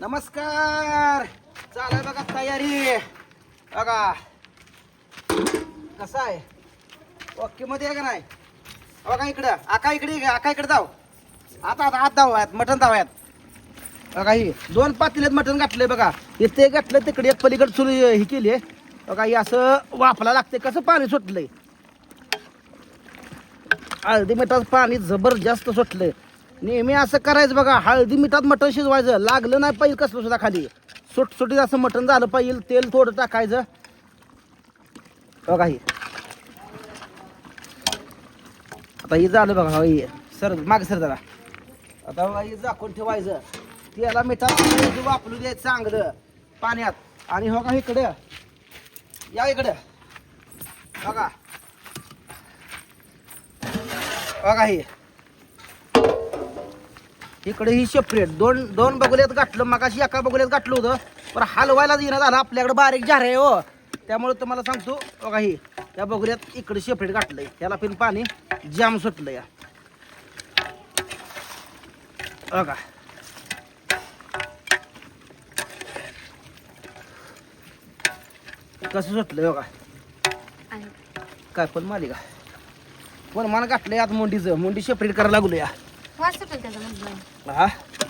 नमस्कार! चालाय बघा तयारी. बघा. कसं आहे? ओके मध्ये आहे का नाही? बघा इकडं. आका इकडे आका इकडे जाऊ आता आता हात धावायात मटण धावायात बघा ही. दोन पातेल्यात मटण घातलंय बघा. इथे घातलं तिकडे एक पलीकडे चुल ही केली आहे. बघा ही असं वाफला लागते कसं पाणी सुटलंय? अर्धी मिठात पाणी जबरदस्त सुटलंय. नेहमी असं करायचं बघा हळदी मिठात मटण शिजवायचं. लागलं नाही पाहिजे कसलं सुद्धा खाली. सुटसुटीत असं मटण झालं पाहिजे तेल थोडं टाकायचं. बघा हे. आता हे झालं बघा हो हे. सर माग सर जरा. आता बघा हे झाकून ठेवायचं. तेला मिठात वापरू द्यायचं चांगलं. पाण्यात. आणि हो का इकडे. या इकडे. बघा. बघा हे. इकडे ही सेपरेट दोन दोन बगुल्यात गाठलं मगाशी एका बगुल्यात गाठलं होतं. पण हलवायलाच येणं झालं आपल्याकडे बारीक झार आहे हो. त्यामुळे तुम्हाला सांगतो बघा ही त्या बगुल्यात इकडे सेपरेट गाठलंय. त्याला पण पाणी जाम सुटलं या बघा. कसं सुटलं बघा. काय पण मालिका. पण मला गाठलंय आता मुंडीचं. मुंडी सेपरेट करायला लागलो या वास सुटेल त्याचा हा?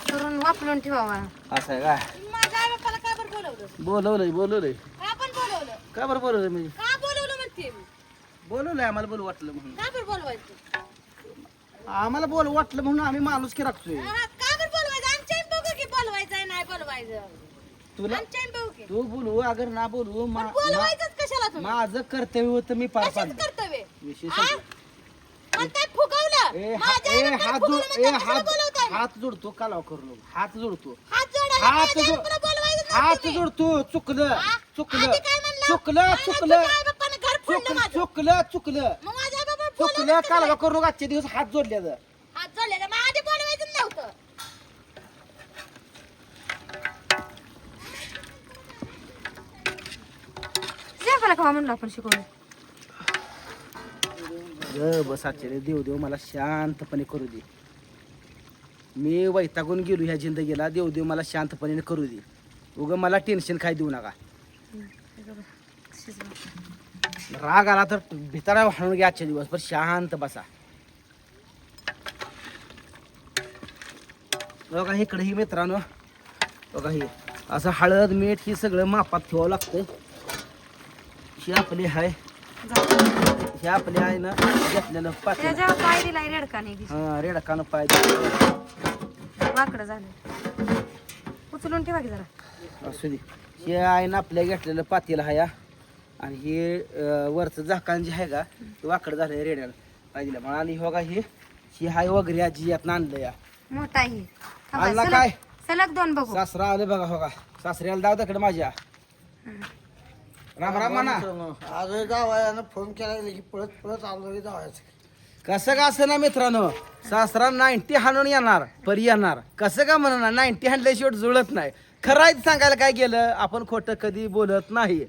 करून वापरून ठेवावा. असं आहे काय? माझ्या आई का बरं बोलवलं? बोलवलंय बोलवलंय. का पण बोलवलं? का बरं बोलवलंय का बोलवलं म्हणते? मी बोलवलंय आम्हाला बोलू वाटलं म्हणून. का बरं बोलवायचं? आम्हाला बोल वाटलं म्हणून आम्ही माणूस की राखतोय. हा, का बरं बोलवायचं? आमच्या बघू की बोलवायचं नाही बोलवायचं. तुला आमच्या बघू की. तू बोलू अगर ना बोलू मा- मा- बोलवायचंच कशाला तुम्ही? माझं कर्तव्य होतं मी पार पाडलं कर्तव्य? हा? म्हणताय फुगवलं ए हा- माझ्या ए, काय हात फुगवलं जोड ए कशाला हात बोलवताय? हात जोडतो कालाव करू नको हात जोडतो हात जोडायला हात माझ्या जोड- बोलवायचं हात तुम्ही. जोडतो चुकलं हा? चुकलं आधी काय म्हणलं? चुकलं चुकलं तुझ्या आईबापानं घर फोडलं चुकलं माझं. चुकलं चुकलं मग माझ्या आईबापानं बोलवलं चुकलं कालवा तुम्ही. करू नका आजचे दिवस हात जोडल्याचं हात जोडलेलं मग आधी बोलवायचं नव्हतं जेवायला खावा म्हणलं आपण शिकवलं ग बस आजचे देव देव मला शांतपणे करू दे. मी वैतागून गेलो ह्या जिंदगीला देव देव मला शांतपणे करू दे. उग मला टेन्शन काय देऊ नका. राग आला तर भितारा हाणून घ्या आजच्या दिवस पण शांत बसा. बघा इकडे ही मित्रांनो बघा हे. असं हळद मीठ हे सगळं मापात ठेवावं लागतं ही आपली आहे हे आपल्या आहे ना घेतलेलं पातेलं त्याच्यावर पाय दिलाय रेडका नाही हा रेडकानं पाय वाकडं झालं. उचलून ठेवा की जरा. असू दे. हे आहे ना आपल्या घेतलेलं पातेलं आहे हा. आणि हे अं, वरचं झाकण जे आहे का ते वाकडं झालंय रेड्यानं. पाहिजे मग आणि हो का हे ही हाय वगैरे आजी यातनं आणलं या मोठा आहे. हा आणला काय? सलग- सलग दोन बघू. सासरा आले बघा हो का? सासऱ्याला दाव तिकडे माझ्या. राम राम म्हणा आज जावयानं फोन केला की पळत पळत आलो की जावायचं. कसं का असं ना मित्रांनो? सासरा नाईन्टी हाणून येणार परी येणार. कसं का म्हणणार नाईन्टी हाणल्या शेवट जुळत नाही. खरायच सांगायला काय गेलं? आपण खोटं कधी बोलत नाही.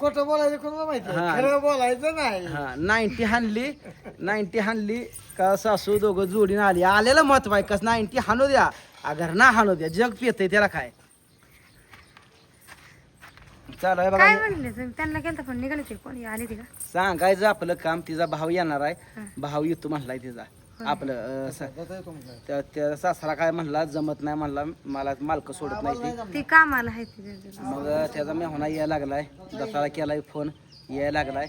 खोटं बोलायचं कोणाला माहिती हा. खरं बोलायचं नाही. हा नाईन्टी हाणली नाईन्टी हाणली का सासू दोघं जोडीनं आली? आलेलं महत्त्व आहे कस नाईन्टी हाणू द्या. अगर ना हाणू द्या जग पियतंय त्याला काय? चालू आहे काय बघा म्हणले तुम्ही? त्यांना केलं पण निघाले ते कोणी? आले ते का? सांगायचं आपलं काम तिचा भाऊ येणार आहे. भाऊ येतो म्हणलाय तिचा. आपलं अं, स- जातंय तुमचं. त्या त्या सासरा काय म्हणला जमत नाही म्हणला मला मालक सोडत नाही ती. ते कामाला आहे ते मग त्याचा मेहना यायला लागलाय. दत्ताला केलाय फोन यायला लागलाय.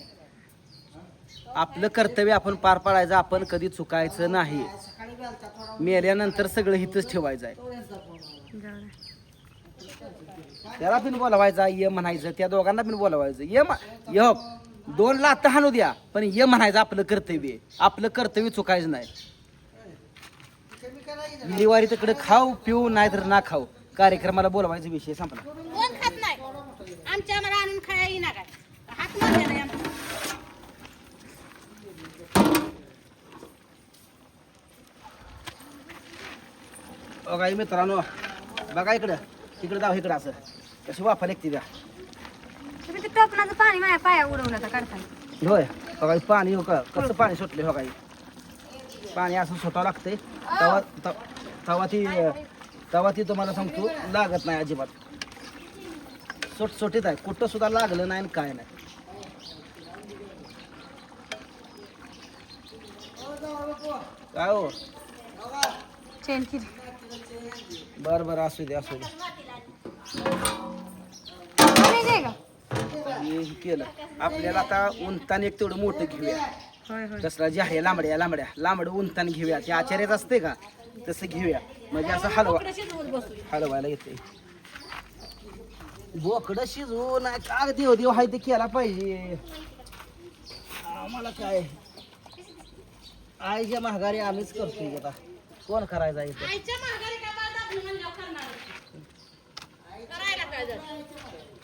आपलं कर्तव्य आपण पार पाडायचं आपण कधी चुकायचं नाही. मेल्यानंतर सगळं हिथच ठेवायचं आहे. जाऊ. त्याला पण बोलवायचा ये म्हणायचं त्या दोघांना पण बोलवायचं. ये ये हो, दोन लात हाणू द्या पण ये म्हणायचं आपलं कर्तव्य आहे. आपलं कर्तव्य चुकायचं नाही. दिवाळी तिकडे खाऊ पिऊ नाही तर ना खाऊ. कार्यक्रमाला बोलवायचा विषय संपला. कोण खात नाही? आमच्या आम्हाला आणून खाया येईना काय? हात मारले नाही आमच्या बघा हे मित्रांनो बघा इकडं. इकडं जाऊ इकडं असं. कशी वाफा निघते तुम्ही ते टोपणाचं पाणी माझ्या पाया उडवलं होतं काढताना. होय. हे पाणी हो का? कसं पाणी सुटले हो काही पाणी असं सुटावं लागतंय. तवा तव- तवा ती ती तुम्हाला सांगतो लागत नाही अजिबात. सोटसोटीत आहे. कुठं सुद्धा लागलं नाही आणि काय नाही. काय हो? चेन किती बरं बरं असू दे असू दे. हे केलं. आपल्याला आता उंताने एक तेवढं मोठं घेऊया. होय होय. दसरा जे आहे लांबड्या लांबड्या. लांबड उंताने घेऊया. ते आचार्यात असते का? तसं घेऊया. म्हणजे असं हलवा हलवायला येते बोकडं शिजवून का? देव देव हाय ते केला पाहिजे. आम्हाला काय? आईच्या महागारी आम्हीच करतोय आता. कोण करायचा इथं? आईच्या माघारी काय बाळ दाबलं म्हणल्यावर करणार करायला काय जर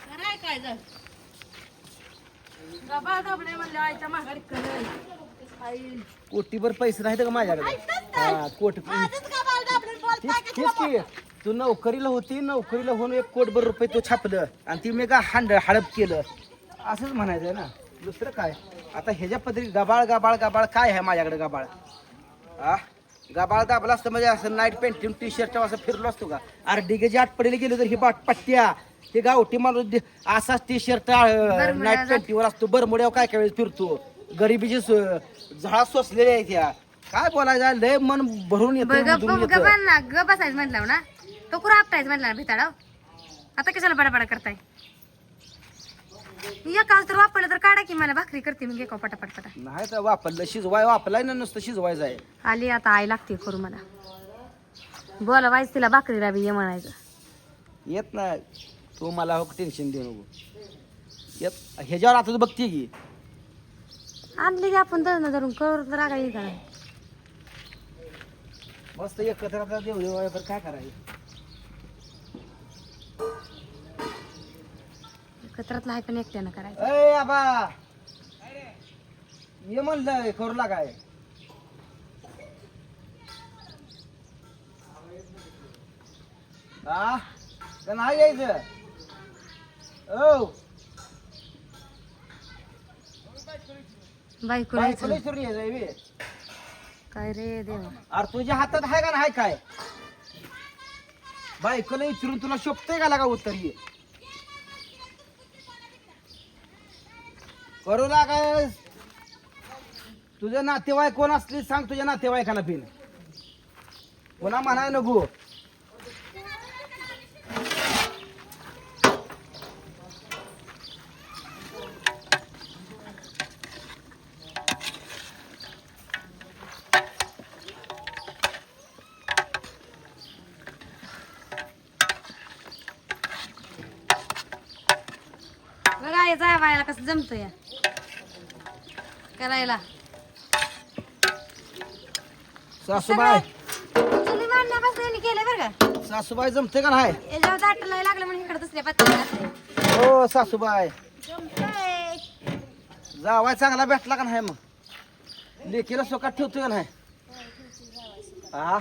कराय काय जर गबाळ दाबले म्हणलं आईच्या माघारी करेल आई. कोटीभर पैसे नाहीत का माझ्याकडे? हा कोटी दाबले बोलताय तेच की तू नोकरीला होती नोकरीला होऊन एक कोटभर रुपये तू छापलं आणि ती मी का हांड हडप केलं. असंच म्हणायचं ना. दुसरं काय? आता ह्याच्या पद्धती गबाळ गबाळ गबाळ काय आहे माझ्याकडे गबाळ? आ? गबाळ दाबला असतं म्हणजे असं नाईट पेंटिंग टी शर्ट असं फिरलो असतो का? अरे डिगेची आठ पडेल गेलो तर ही बाट पट्ट्या. हे गावठी माणूस दि- असाच टी शर्ट नाईट पेंटिंगवर असतो. बरमुड्यावर काय काय वेळेस फिरतो? गरिबीची सो- झळा सोसलेल्या आहेत त्या काय बोलायचं? लय मन भरून येतं उधळून येतं. ना ग बसायचं म्हटलं ना. तो कुरा आपटायचं म्हटलं ना भिताडाव आता कशाला बडाबडा करताय? एका तर वापरलं तर काढा की मला भाकरी करते मी एका पटापट पटा नाही तर वापरलं शिजवाय वापरलाय ना नुसतं शिजवायचं आहे. आली आता आई लागते करू मला. बोला वाईस तिला भाकरीला बी ये म्हणायचं. येत नाही तू मला हो टेन्शन देऊ नको. येत ह्याच्यावर आता तू बघते की. आणली की आपण धरण धरून करू तर रागा येईल का नाही? मस्त एकत्र आता देव देव काय करायचं? एकत्रातलं आहे पण एकट्यानं करायचं. अय आबा. ये म्हणलं करू लागाय हा का नाही यायचं. ओ. बायको यायचं बे. काय रे देवा. अरे तुझ्या हातात आहे का नाही काय? बायकोला विचारून तुला शोभतंय का लागा उत्तर ये करू लागाय तुझे नातेवाईक कोण असली सांग तुझ्या नातेवाईकाला पिन. कोणा म्हणाय नको. बघा हे जायला कसं जमतं या करायला. सासूबाई. चुली मांडण्यापासून यांनी केलं बरं का? सासूबाई जमते का नाही? याच्यावर लागलं म्हणून इकडे दुसऱ्या हो सासूबाई. जावाय चांगला भेटला का नाही मग? लेकीला सोकात ठेवतोय का नाही? हा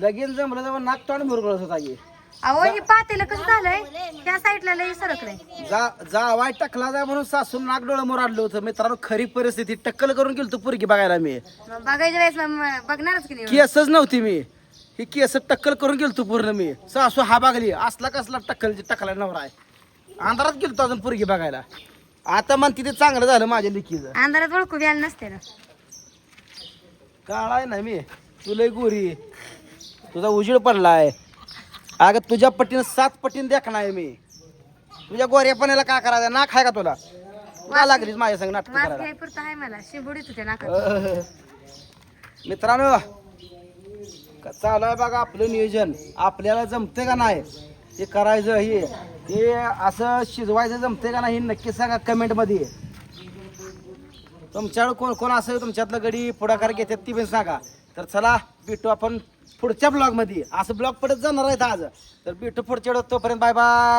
लगीन जमलं जवळ नाक तोंड मुरगळत होता की. अहो हे पातेलं कसं झालंय? त्या साईडला लई सरकलंय जा जावाय टकला जा म्हणून सासून नाक डोळं मोराडलं होतं. मित्रांनो खरी परिस्थिती. टक्कल करून गेलतो पुरगी बघायला मी. मग बघायच्या वेळेस मग मग बघणारच की नाही केसच नव्हती मी. ही केस टक्कल करून गेलतो पूर्ण मी. सासू हा बागली असला कसला टक्कल टकला नवरा आहे. अंधारात गेलतो अजून पुरगी बघायला. आता म्हणते ते चांगलं झालं माझ्या लिकीचं. अंधारात ओळखू द्यायला नसते ना. काळा आहे ना मी. तुला गोरी तुझा उजीड पडलाय. अगं तुझ्या पट्टीनं सात पट्टीनं देखणार आहे मी. तुझ्या गोऱ्यापणाला काय करायचं? नाक आहे का तुला? का लागलीस माझ्या संग नाटक करायला? आहे मला. शिबुडीत अह. मित्रांनो क- चालू आहे बघा आपलं नियोजन. आपल्याला जमते का नाही? हे करायचं हे हे असं शिजवायचं जमते का नाही हे नक्की सांगा कमेंटमध्ये तुमच्याकडे कोण कोण असं तुमच्यातलं गडी पुढाकार घेतात ती पण सांगा. तर चला भेटू आपण पुढच्या ब्लॉगमध्ये. असं ब्लॉग पडत जाणार आहेत आज. तर भेटू पुढच्या तोपर्यंत बाय बाय